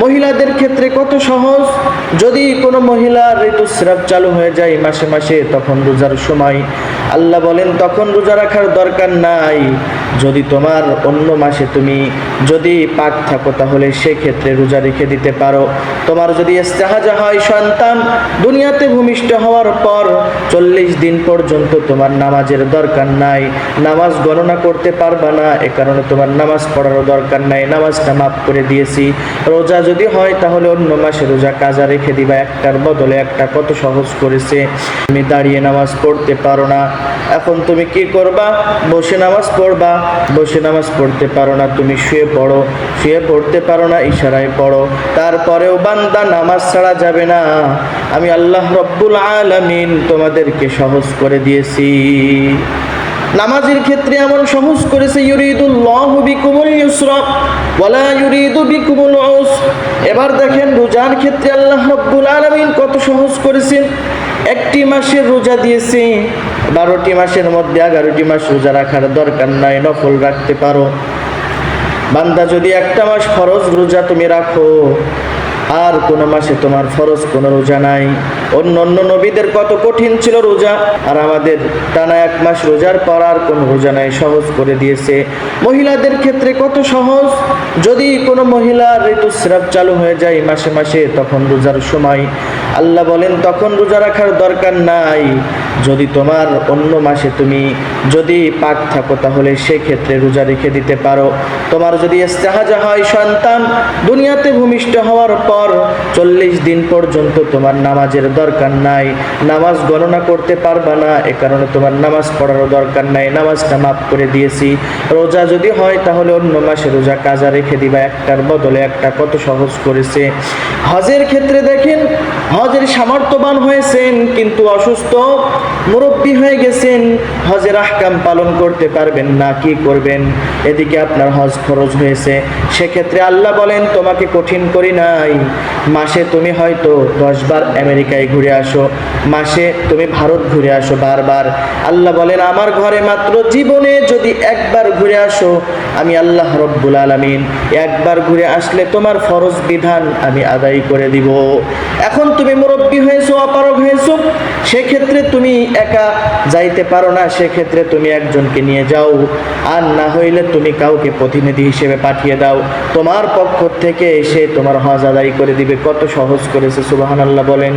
মহিলাদের ক্ষেত্রে কত সহজ? যদি কোনো মহিলার ঋতুস্রাব চালু হয়ে যায় মাসে মাসে, তখন রোজার সময় আল্লাহ বলেন, তখন রোজা রাখার দরকার নাই। যদি তোমার অন্য মাসে তুমি যদি পাক থাকো, তাহলে সেক্ষেত্রে রোজা রেখে দিতে পারো। তোমার যদি ইস্তেহাজা হয় সন্তান, দুনিয়াতে ভূমিষ্ঠ হওয়ার পর চল্লিশ দিন পর্যন্ত তোমার নামাজের দরকার নাই। নামাজ গণনা করতে পারবা না, এ কারণে তোমার নামাজ পড়ারও দরকার নাই। নামাজটা মাফ করে দিয়েছি। রোজা যদি হয় তাহলে অন্য মাসে রোজা কাজা রেখে দিবা। একটার বদলে একটা কত সহজ করেছে। তুমি দাঁড়িয়ে নামাজ পড়তে পারো না। এখন তুমি কি করবা? বসে নামাজ পড়বা। বসে নামাজ পড়তে পারো না। তুমি শুয়ে পড়ো। শুয়ে পড়তে পারো না, ইশারায় পড়ো। তারপরেও বান্দা নামাজ ছাড়া যাবে না। আমি আল্লাহ রব্বুল আলামিন তোমাদেরকে সহজ করে দিয়েছি। নামাজের ক্ষেত্রে এমন সহজ করেছে, ইউরিদুল্লাহু বিকুমুল ইউসরা ওয়ালা ইউরিদু বিকুমুল উসর। এবার দেখেন, রোজার ক্ষেত্রে আল্লাহ রাব্বুল আলামিন কত সহজ করেছেন। একটি মাসের রোজা দিয়েছে, বারোটি মাসের মধ্যে এগারোটি মাস রোজা রাখার দরকার নাই, নফল রাখতে পারো। বান্দা, যদি একটা মাস ফরজ রোজা তুমি রাখো আর কোনো মাসে তোমার ফরজ, কোনো রোজা নাই। অন্য অন্য নবীদের কত কঠিন ছিল রোজা, আর আমাদের টানা এক মাস রোজার পর আর কোনো রোজা নাই, সহজ করে দিয়েছে। মহিলাদের ক্ষেত্রে কত সহজ? যদি কোনো মহিলার ঋতুস্রাব চালু হয়ে যায় মাসে মাসে, তখন রোজার সময়। আল্লাহ বলেন, তখন রোজা রাখার দরকার নাই। যদি তোমার অন্য মাসে তুমি যদি পাক থাকো, তাহলে সেক্ষেত্রে রোজা রেখে দিতে পারো। তোমার যদি ইস্তেহাজা হয় সন্তান, দুনিয়াতে ভূমিষ্ঠ হওয়ার পর চল্লিশ দিন পর্যন্ত তোমার নামাজের দরকার নাই। নামাজ গণনা করতে পারবা না, এ কারণে তোমার নামাজ পড়ারও দরকার নাই। নামাজটা মাফ করে দিয়েছি। রোজা যদি হয়, তাহলে অন্য মাসে রোজা কাজা রেখে দিবা। একটার বদলে একটা কত সহজ করেছে। হজের ক্ষেত্রে দেখেন, হজের সামর্থ্যবান হয়েছেন, কিন্তু অসুস্থ মুরব্বী হয়ে গেছেন। হজের আহকাম পালন করতে পারবেন না, কি করবেন? এদিকে আপনার হজ খরচ হয়েছে। সেক্ষেত্রে আল্লাহ বলেন, তোমাকে কঠিন করি নাই। মাসে তুমি হয়তো দশবার আমেরিকায় ঘুরে আসো, মাসে তুমি ভারত ঘুরে আসো বারবার। আল্লাহ বলেন, আমার ঘরে মাত্র জীবনে যদি একবার ঘুরে আসো, আমি আল্লাহ রব্বুল আলমিন, একবার ঘুরে আসলে তোমার ফরজ বিধান আমি আদায় করে দিব। এখন তুমি মুরব্বী হয়েছো, অপারগ হয়েছো সেক্ষেত্রে তুমি একা যাইতে পারো না, সেক্ষেত্রে তুমি একজনকে নিয়ে যাও। আর না হইলে তুমি কাউকে প্রতিনিধি হিসেবে পাঠিয়ে দাও। তোমার পক্ষ থেকে এসে তোমার হজ আদায় করে দিবে। কত সহজ করেছে সুবাহান আল্লাহ বলেন।